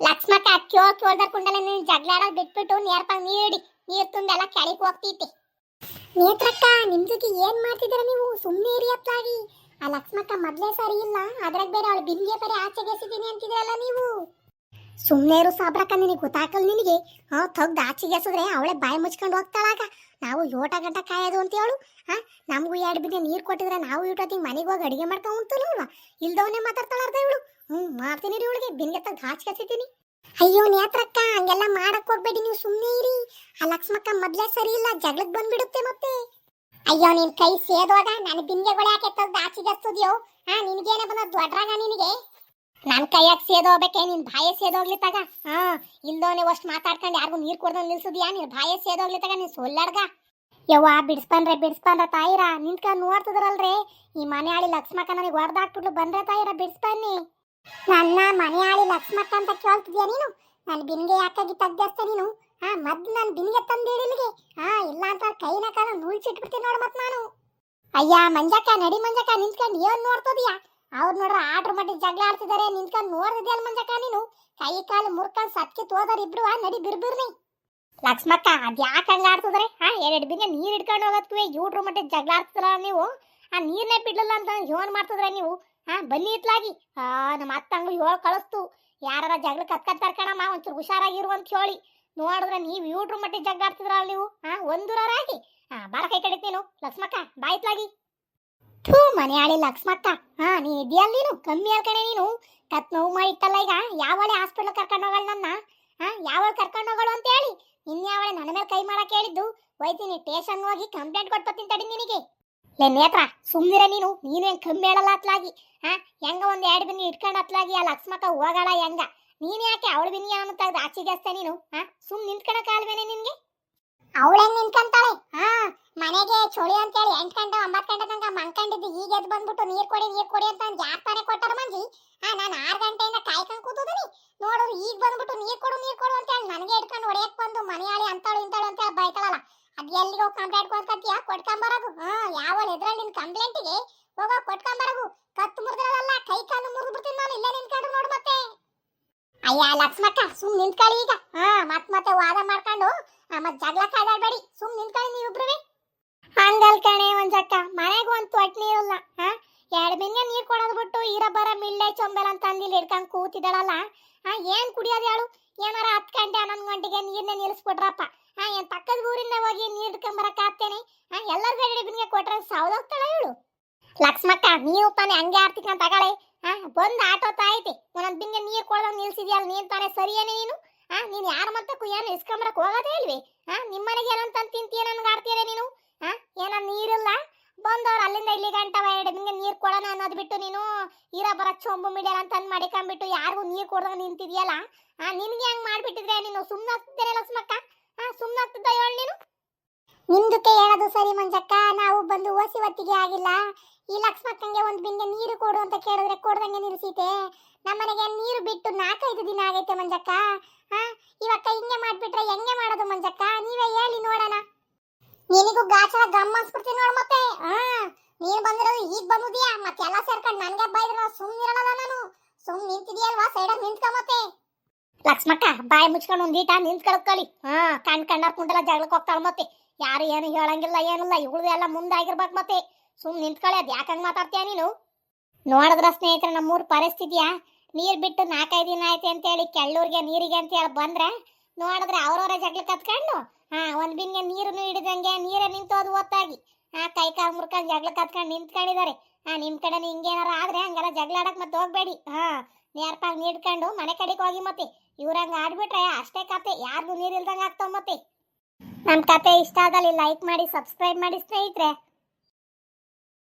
ಲಕ್ಷ್ಮಕ್ಕ ಕ್ಯೋ ಕ್ಯೋಳ್ದಾರ್ ಕುಂಡಲೆ ನೀನು ಜಗಳ ಬಿಟ್ಬಿಟ್ಟು ನೇರ್ಪಾಗ ನೀಡಿ ನೀರು ತುಂಬೆಲ್ಲ ಕೆಳಕ್ಕೆ ಹೋಗ್ತೈತಿ. ನೇತ್ರಕ್ಕ ನಿಮ್ ಜೊತೆ ಏನ್ ಮಾಡ್ತಿದ್ದೀರ ನೀವು? ಸುಮ್ಮನೆ ಇರಿ ಆ ಲಕ್ಷ್ಮಕ್ಕ ಮೊದ್ಲೇ ಸರಿ ಇಲ್ಲ. ಅದ್ರಾಗ ಬೇರೆ ಅವಳು ಬಿಂದಿಗೆ ಬೇರೆ ಆಚೆಗೆ ಎಸಿದೀನಿ ಅಂತಿದ್ರಲ್ಲ ನೀವು? ಸುಮ್ಮನೆ ಇರು ಸಾಬ್ರಕ್ಕ, ನಿನಗೆ ಗೊತ್ತಾಕಲ್ ನಿನಗೆ. ಹಾ ತೆಗ್ದು ಆಚೆಗೆ ಎಸಿದ್ರೆ ಅವಳೆ ಬಾಯಿ ಮುಚ್ಕೊಂಡು ಹೋಗ್ತಾಳಾಗ ನಾವು ಯೋಟ ಗಂಟ ಕಾಯೋದು ಅಂತ ಹೇಳು ಹಾ ನಮಗೂ ಎರಡು ಬಿಂದೆ ನೀರು ಕೊಟ್ಟಿದ್ರೆ ನಾವು ಇಟ್ಟೊತ್ತಿಗೆ ಮನೆಗೆ ಹೋಗಿ ಅಡುಗೆ ಮಾಡ್ಕೊಂಡು ಉಂಟಲ್ವಾ ಇಲ್ದವನೇ ಮಾತಾಡ್ತಾಳಾರ್ದ ಇವಳು. ಹ್ಞೂ ಮಾಡ್ತೀನಿ ರೀ ಇವಳಿಗೆ. ಬಿಂದಿಗೆ ತಗ್ದು ಆಚೆಗೆ ಎಸಿತೀನಿ ಅಯ್ಯೋ ನೇತ್ರಕ್ಕ ಹಂಗೆಲ್ಲ ಮಾಡಕ್ ಹೋಗ್ಬೇಡಿ, ನೀವು ಸುಮ್ಮನೆ ಇರಿ. ಆ ಲಕ್ಷ್ಮಕ್ಕ ಮೊದ್ಲೇ ಸರಿ ಇಲ್ಲ ಜಗಳಕ್ಕೆ ಬಂದ್ಬಿಡುತ್ತೆ ಮತ್ತೆ. ಅಯ್ಯೋ, ನಿನ್ ಕೈ ಸೇದೋಗ ನಾನು ಬಿಂದೆಗಳು ಯಾಕೆ ತೆಗ್ದು ಆಚೆಗೆ ಹಾ ನಿನಗೇನೆ ಬಂದ ದೊಡ್ರಾಗ ನಿನಗೆ? ನನ್ ಕೈಯಾಗ ಸೇದೋಗ್ಬೇಕೆ ನಿನ್ ಬಾಯ ಸೇದೋಗ್ಲಿ ತಗ ಹಾ ಇಲ್ದೋನೆ ಅಷ್ಟು ಮಾತಾಡ್ಕೊಂಡು ಯಾರಿಗೂ ನೀರ್ ಕೊಡ್ದಂಗ್ ನಿಲ್ಸುದ್ಯಾ? ನಿನ್ ಬಾಯ ಸೇದೋಗ್ಲಿ ನೀನ್ ಸೊಲ್ಲಾಡ್ಗ? ಯವ್ವ, ಬಿಡಿಸ್ಬಂದ್ರೆ, ಬಿಡಿಸ್ಬಂದ್ರ ತಾಯಿರ, ನಿಂತ್ಕೊಂಡ್ ನೋಡ್ತಿದ್ರಲ್ರಿ ಈ ಮನೆ ಆಳಿ ಲಕ್ಷ್ಮಕ್ಕ ನನಗೆ ಹೊಡೆದಾಕ್ಬಿಟ್ಲು ಬಂದ್ರೆ ತಾಯಿರ ಬಿಡಿಸ್ಬನ್ನಿ ನನ್ನ ಮನೆಯಾಳಿ ಲಕ್ಷ್ಮಕ್ಕ ಅಂತ ಕೇಳ್ತಿದ್ಯಾ ನೀನು? ನನ್ನ ಬಿನ್ಗೆ ಯಾಕಾಗಿ ತಗ್ಗಸ್ತೆ ನೀನು? ಹಾ ಮದ್ ನನ್ನ ಬಿನ್ಗೆ ತಂದೇಳಿ ಇಲ್ಲಿಗೆ. ಹಾ ಇಲ್ಲ ಅಂತ ಕೈನ ಕಾಲ ನುಳ್ಚಿಟ್ಬಿಡ್ತೀನಿ ನೋಡು ಮತ್ ನಾನು. ಅಯ್ಯ, ಮಂಜಕ್ಕ, ನಡಿ ಮಂಜಕ್ಕ, ನಿಂತ್ಕೊಂಡು ಏನ್ ನೋಡ್ತದಿಯಾ? ಅವ್ರು ನೋಡ್ರ ಆರ್ಡ್ರ್ ಮಾಡಿ ಜಗಳ ಆಡ್ತಿದಾರೆ, ನಿಂತ್ಕೊಂಡು ನೋಡ್ದಿದ್ಯಲ್ಲ ಮಂಜಕ್ಕ ನೀನು? ಕೈ ಕಾಲು ಮುರ್ಕೊಂಡು ಸತ್ಕಿ ತೋದರ್ ಇಬ್ರು ನಡಿ ಬಿರ್ಬಿರ್ನಿ. ಲಕ್ಷ್ಮಕ್ಕ, ಅದ್ ಯಾಕೆ ಹಂಗ ಆಡ್ತಿದ್ರೆ? ಹಾ ಎರಡ್ ಬಿಂಗೆ ನೀರ್ ಹಿಡ್ಕೊಂಡು ಹೋಗತ್ವೆ ಯೂಟ್ರ್ ಮಟ್ಟ ಜಗಳ ಆಡ್ತಿದ್ರ ನೀವು? ಆ, ನೀರ್ನೇ ಬಿಡ್ಲಿಲ್ಲ ಅಂತ ಯೋನ್ ಮಾಡ್ತಿದ್ರ ನೀವು? ಹಾ, ಬನ್ನಿ ಇತ್ಲಾಗಿ. ಆ, ನಮ್ಮ ಅತ್ತಂಗ್ಳು ಹೇಳಿ ಕಳಿಸ್ತು. ಯಾರ ಜಗಳ ಕತ್ಕತ್ತಾರ ಕಣಮ್ಮ, ಒಂಚೂರು ಹುಷಾರಾಗಿರು ಅಂತ ಹೇಳಿ. ನೋಡಿದ್ರೆ ನೀವು ಇವ್ರ ಮಟ್ಟಿ ಜಗ್ಗಾಡ್ತಿದ್ರ ನೀವು? ಹಾ ಒಂದೂರಾಗಿ ಹಾ ಬಾರ ಕೈ ಕಡಿತ್ ನೀನು. ಲಕ್ಷ್ಮಕ್ಕ ಬಾಯ್ತ್ಲಾಗಿ ಥೂ ಆಳಿ ಲಕ್ಷ್ಮಕ್ಕ. ಹಾ ನೀ ಇದೆಯಲ್ಲ ನೀನು? ಕಮ್ಮಿ ಕಣೆ ನೀನು. ಕತ್ ನೋವು ಮಾಡಿಟ್ಟಲ್ಲ ಈಗ? ಯಾವಳೆ ಹಾಸ್ಪಿಟ್ಲ್ ಕರ್ಕೊಂಡು ಹೋಗಲ್ಲ ನನ್ನ? ಹಾ ಯಾವಳು ಕರ್ಕೊಂಡು ಹೋಗಳು ಅಂತ ಹೇಳಿ. ಇನ್ಯಾವಳೆ ನನ್ನ ಮೇಲೆ ಕೈ ಮಾಡಕ್ಕೆ ಹೇಳಿದ್ದು. ಒಯ್ತೀನಿ ಸ್ಟೇಷನ್ ಹೋಗಿ ಕಂಪ್ಲೇಂಟ್ ಕೊಟ್ಬತ್ತೀನಿ ತಡಿ ನಿನಗೆ. ಲೇ ನೇತ್ರ, ಸುಮ್ನಿರ ನೀನು. ನೀನೇನ್ ಕಮ್ಮಿ ಹೇಳಲ್ಲ ಅತ್ಲಾಗಿ. ಹಾ? ಹೆಂಗ ಒಂದ್ ಎರಡು ಬಿನಿ ಇಟ್ಕೊಂಡು ಅತ್ಲಾಗಿ ಆ ಲಕ್ಷ್ಮಕ್ಕ ಹೋಗಲ್ಲ ಹೆಂಗ? ನೀನ್ ಯಾಕೆ ಅವಳು ಬಿನಿ ಅಂತ ಆಚೆಗೆ ನೀನು? ಹಾ? ಸುಮ್ ನಿಂತ್ಕೊಳಕ್ ಆಲ್ವೇನೆ ನಿನ್ಗೆ? ಅವಳೇ ನಿಂತ್ಕೊಂತಾಳೆ. ಹಾ, ಮನೆಗೆ ಚೋಳಿ ಅಂತೇಳಿ ಎಂಟು ಗಂಟೆ, ಒಂಬತ್ತು ಗಂಟೆ ತನಕ ಮಂಕೊಂಡಿದ್ದು ಈಗ ಎದ್ದು ಬಂದ್ಬಿಟ್ಟು ನೀರ್ ಕೊಡಿ ನೀರ್ ಕೊಡಿ ಅಂತ ಯಾಕೆ ತಾನೇ ಕೊಟ್ಟಾರ ಮಂಜಿ? ಹಾ, ನಾನು ಆರು ಗಂಟೆಯಿಂದ ಕಾಯ್ಕೊಂಡು ಕೂತಿದ್ದೀನಿ ನೋಡಿದ್ರು ಈಗ ಬಂದ್ಬಿಟ್ಟು ನೀರ್ ಕೊಡು ನೀರ್ ಕೊಡು ಅಂತ ಹೇಳಿ ನನಗೆ ಇಟ್ಕೊಂಡು ಹೊಡೆಯಕ್ ಬಂದು ಮನೆಯಾಳಿ ಅಂತಾಳು, ಇಂತಾಳು ಅಂತ ಹೇಳಿ ಬೈತಾಳಲ್ಲ. ಅದ್ ಎಲ್ಲಿಗೆ ಹೋಗಿ ಕಂಪ್ಲೇಂಟ್ ಕೊಡ್ಕತ್ತೀಯ? ಕೊಟ್ಕೊಂಬರೋದು ಹಾ ಯಾವ ಎದ್ರಲ್ಲಿ ನಿನ್ ಕಂಪ್ಲೇಂಟಿಗೆ? ಹೋಗೋ ಕೊಟ್ಕೊಂಬರೋದು ಕತ್ತು ಮುರಿದ್ರಲ್ಲ, ಕೈ ಕಾಲು ಮುರಿದು ಬಿಡ್ತೀನಿ ನಾನು. ಇಲ್ಲೇ ನಿಂತ್ಕೊಂಡು ನೋಡು ಮತ್ತೆ. ಅಯ್ಯ ಲಕ್ಷ್ಮಕ್ಕ ಸುಮ್ ನಿಂತ್ಕೊಳ್ಳಿ ಈಗ. ಹಾ, ಮತ್ತೆ ಮತ್ತೆ ವಾದ ಮಾಡ್ಕೊಂಡು ಮತ್ ಜಗಳ ಕಾದಾಡ್ಬೇಡಿ ಸುಮ್ ನಿಂತ್ಕೊಳ್ಳಿ ನೀವಿಬ್ರುವೆ. ಹಂಗಲ್ ಕಣೆ ಒಂಜಕ್ಕ ಮನೆಗೆ ಒಂದ್ ತೊಟ್ ನೀರಲ್ಲ ಹಾ ಎರಡ್ ಬಿಂಗೆ ನೀರ್ ಕೊಡೋದ್ ಬಿಟ್ಟು ಈರ ಬರ ಮಿಳ್ಳೆ ಚೊಂಬೆಲ್ ಅಂತ ಅಂದಿಲ್ಲಿ ಹಿಡ್ಕೊಂಡ್ ಕೂತಿದ್ದಾಳಲ್ಲ ಹಾ ಏನ್ ಕುಡಿಯೋದು ಹೇಳು ಏನಾರ ಹತ್ತು ಗಂಟೆ, ಹನ್ನೊಂದು ಗಂಟೆಗೆ ನೀರ್ನೇ ನಿಲ್ಲಿಸ್ಬಿಟ್ರಪ್ಪ ಹಾ ಏನ್ ಪಕ್ಕದ ಊರಿಂದ ಹೋಗಿ ನೀರ್ ಹಿಡ್ಕೊಂಬರಕ್ ಆಗ್ತೇನೆ ಹಾ ಎಲ್ಲರ ಬೇರೆ ಬಿನ್ಗೆ ಕೊಟ್ರೆ ಸೌದೋಗ್ತಾಳ ಹೇಳು ಲಕ್ಷ್ಮಕ್ಕ ನೀವು ತಾನೇ ಹಂಗೆ ಆಡ್ತಿಕ್ಕ ತಗಳೆ ಹಾ ಬಂದ್ ಆಟೋ ತಾಯ್ತಿ ಒಂದೊಂದ್ ಬಿಂಗೆ ನೀರ್ ಕೊಡೋದ್ ನಿಲ್ಸಿದ್ಯಲ್ಲ, ನೀನ್ ತಾನೇ ಸರಿಯೇನೆ ನೀನು? ಹಾ ನೀನ್ ಯಾರ ಮತ್ತೆ ಏನು ಇಸ್ಕೊಂಬರಕ್ ಹೋಗೋದೇ ಇಲ್ವಿ? ಹಾ ನಿಮ್ಮನೆಗೆ ಏನಂತ ತಿಂತೀಯ ನನ್ಗೆ ಆಡ್ತೀರ ನೀನು? ಹಾ ಏನ ನೀರಿಲ್ಲ? ಬಂದವ್ರು ಅಲ್ಲಿಂದ ಇಲ್ಲಿ ಗಂಟ ಎರಡು ನಿಂಗೆ ನೀರ್ ಕೊಡೋಣ ಅನ್ನೋದು ಬಿಟ್ಟು ನೀನು ಈರ ಬರ ಚೊಂಬು ಮಿಡಿಯಲ್ಲ ಅಂತ ಅಂದ್ ಮಾಡಿಕೊಂಡ್ಬಿಟ್ಟು ಯಾರಿಗೂ ನೀರ್ ಕೊಡ್ದಾಗ ನಿಂತಿದ್ಯಲ್ಲ? ಹಾ ನಿನ್ಗೆ ಹೆಂಗ್ ಮಾಡ್ಬಿಟ್ಟಿದ್ರೆ ನೀನು ಸುಮ್ಮನೆ ಆಗ್ತಿದ್ದೇನೆ ಲಕ್ಷ್ಮಕ್ಕ? ಹಾ ಸುಮ್ಮನೆ ಆಗ್ತಿದ್ದ ಹೇಳು ನೀನು? ನಿಮ್ದಕ್ಕೆ ಹೇಳೋದು ಸರಿ ಮಂಜಕ್ಕ, ನಾವು ಬಂದು ಓಸಿ ಹೊತ್ತಿಗೆ ಆಗಿಲ್ಲ. ಈ ಲಕ್ಷ್ಮಕ್ಕಂಗೆ ಒಂದು ಬಿಂದೆ ನೀರು ಕೊಡು ಅಂತ ಕೇಳಿದ್ರೆ ಕೊಡ್ದಂಗೆ ನಿಲ್ಸಿತೆ ನಮ್ಮನೆಗೆ ನೀರು ಬಿಟ್ಟು ನಾಲ್ಕೈದು ದಿನ ಆಗೈತೆ ಮಂಜಕ್ಕ. ಹಾ, ಇವಕ್ಕ ಹಿಂಗೆ ಮಾಡ್ಬಿಟ್ರೆ ಹೆಂಗೆ ಮಾಡೋದು ಮಂಜಕ್ಕ? ನೀವೇ ಹೇಳಿ ನೋಡೋಣ. ನಿನಗೂ ಗಾಚರ ಗಮ್ಮ ಅನ್ಸ್ಬಿಡ್ತೀನಿ ನೋಡ್ ಮತ್ತೆ. ಹಾ, ನೀನ್ ಬಂದಿರೋದು ಈಗ ಬಂದಿದ್ಯಾ? ಮತ್ತೆ ಎಲ್ಲ ಸೇರ್ಕೊಂಡು ನನ್ಗೆ ಬೈದ್ರ ಸುಮ್ಮನಿರಲ್ಲ ನಾನು. ಸುಮ್ಮನೆ ನಿಂತಿದೆಯಲ್ವಾ? ಸೈಡಲ್ಲಿ ನಿಂತ್ಕೊ ಮತ್ತೆ. ಲಕ್ಷ್ಮಕ್ಕ, ಬಾಯಿ ಮುಚ್ಕೊಂಡು ಒಂದೀಟ ಕಳಿ. ಹಾ, ಕಣ್ ಕಣ್ಣಾರ್ ಕುಂಡಲ ಜಗಳಕ್ಕೆ ಹೋಗ್ತಾಳ ಮತ್ತೆ. ಯಾರು ಏನು ಹೇಳಂಗಿಲ್ಲ, ಏನಿಲ್ಲ ಇವಳು ಎಲ್ಲ ಮುಂದಾಗಿರ್ಬೇಕು ಮತ್ತೆ. ಸುಮ್ ನಿಂತ್ಕೊಳ್ಳಿ ಅದ್ ಯಾಕಂಗ್ ಮಾತಾಡ್ತೀಯ ನೀನು? ನೋಡಿದ್ರ ಸ್ನೇಹಿತರೆ, ನಮ್ಮೂರ ಪರಿಸ್ಥಿತಿಯ? ನೀರ್ ಬಿಟ್ಟು ನಾಲ್ಕೈದು ದಿನ ಆಯ್ತು ಅಂತೇಳಿ ಕೆಳ್ಳೂರ್ಗೆ ನೀರಿಗೆ ಅಂತ ಹೇಳಿ ಬಂದ್ರೆ, ನೋಡಿದ್ರೆ ಅವ್ರವ್ರ ಜಗಳ ಕತ್ಕೊಂಡು, ಹಾ, ಒಂದ್ ಬಿನ್ಗೆ ನೀರನ್ನು ಹಿಡಿದಂಗೆ ನೀರೇ ನಿಂತೋದು ಒತ್ತಾಗಿ ಆ ಕೈ ಕಾಲು ಮುರ್ಕೊಂಡು ಜಗಳ ಕತ್ಕೊಂಡು ನಿಂತ್ಕೊಂಡಿದ್ದಾರೆ ಹಾ ನಿಮ್ ಕಡೆ ಹಿಂಗೇನಾರ ಆದ್ರೆ ಹಂಗೆಲ್ಲ ಜಗಳ ಮತ್ತೆ ಹೋಗ್ಬೇಡಿ. ಹಾ, ನೇರ್ಪಾಗಿ ನೀಡ್ಕೊಂಡು ಮನೆ ಕಡೆಗೆ ಹೋಗಿ ಮತ್ತೆ. ಇವ್ರಂಗ ಆಡ್ಬಿಟ್ರೆ ಅಷ್ಟೇ ಕತೆ, ಯಾರಿಗೂ ನೀರ್ ಇಲ್ದಂಗ ಆಗ್ತಾವ ಮತ್ತೆ. ನಮ್ ಕತೆ ಇಷ್ಟ ಆದಲ್ಲಿ ಲೈಕ್ ಮಾಡಿ, ಸಬ್ಸ್ಕ್ರೈಬ್ ಮಾಡಿ ಸ್ನೇಹಿತರೆ.